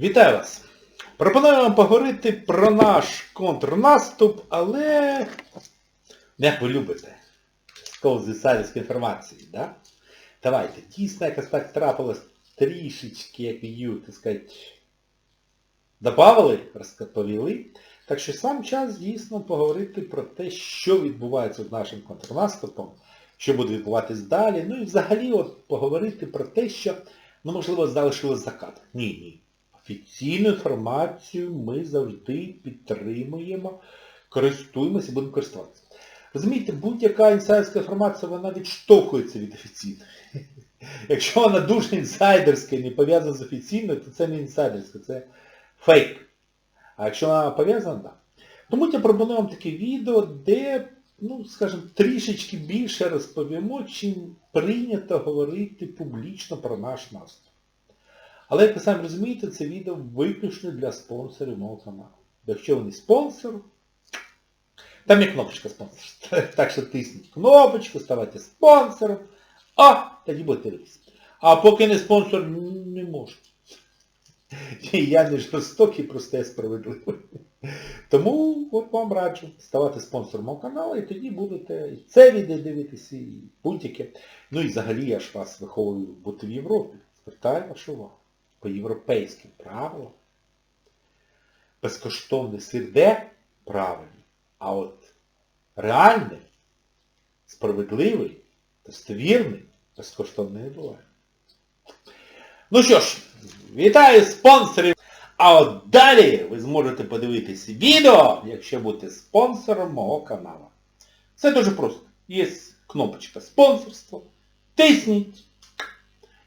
Вітаю вас! Пропоную вам поговорити про наш контрнаступ, але як ви любите, з інсайдерської інформації, да? Давайте, дійсно якось так трапилось трішечки, як її, так сказати, добавили, розповіли. Так що сам час дійсно поговорити про те, що відбувається з нашим контрнаступом, що буде відбуватись далі, ну і взагалі от поговорити про те, що, ну можливо, залишилось закат. Ні, ні. Офіційну інформацію ми завжди підтримуємо, користуємося і будемо користуватися. Розумієте, будь-яка інсайдерська інформація, вона відштовхується від офіційної. Якщо вона дуже інсайдерська і не пов'язана з офіційною, то це не інсайдерська, це фейк. А якщо вона пов'язана, так. Да. Тому я пропоную вам таке відео, де, ну, скажімо, трішечки більше розповімо, чим прийнято говорити публічно про наш наступ. Але, як ви самі розумієте, це відео виключно для спонсорів мого каналу. Якщо ви не спонсор, там є кнопочка спонсорства. Так що тисніть кнопочку, ставайте спонсором, а тоді будете дивитися. А поки не спонсор, не можу. Я не жорстокий, просто я справедливий. Тому от вам раджу ставати спонсором мого каналу, і тоді будете і це відео дивитися, і будь-яке. Ну і взагалі я ж вас виховую бути в Європі. Звертаю вашу увагу. По європейським правилам. Безкоштовний сир де а от реальний, справедливий, достовірний, безкоштовний не буває. Ну що ж, вітаю спонсорів! А от далі ви зможете подивитися відео, якщо будете спонсором мого каналу. Це дуже просто. Є кнопочка спонсорство. Тисніть.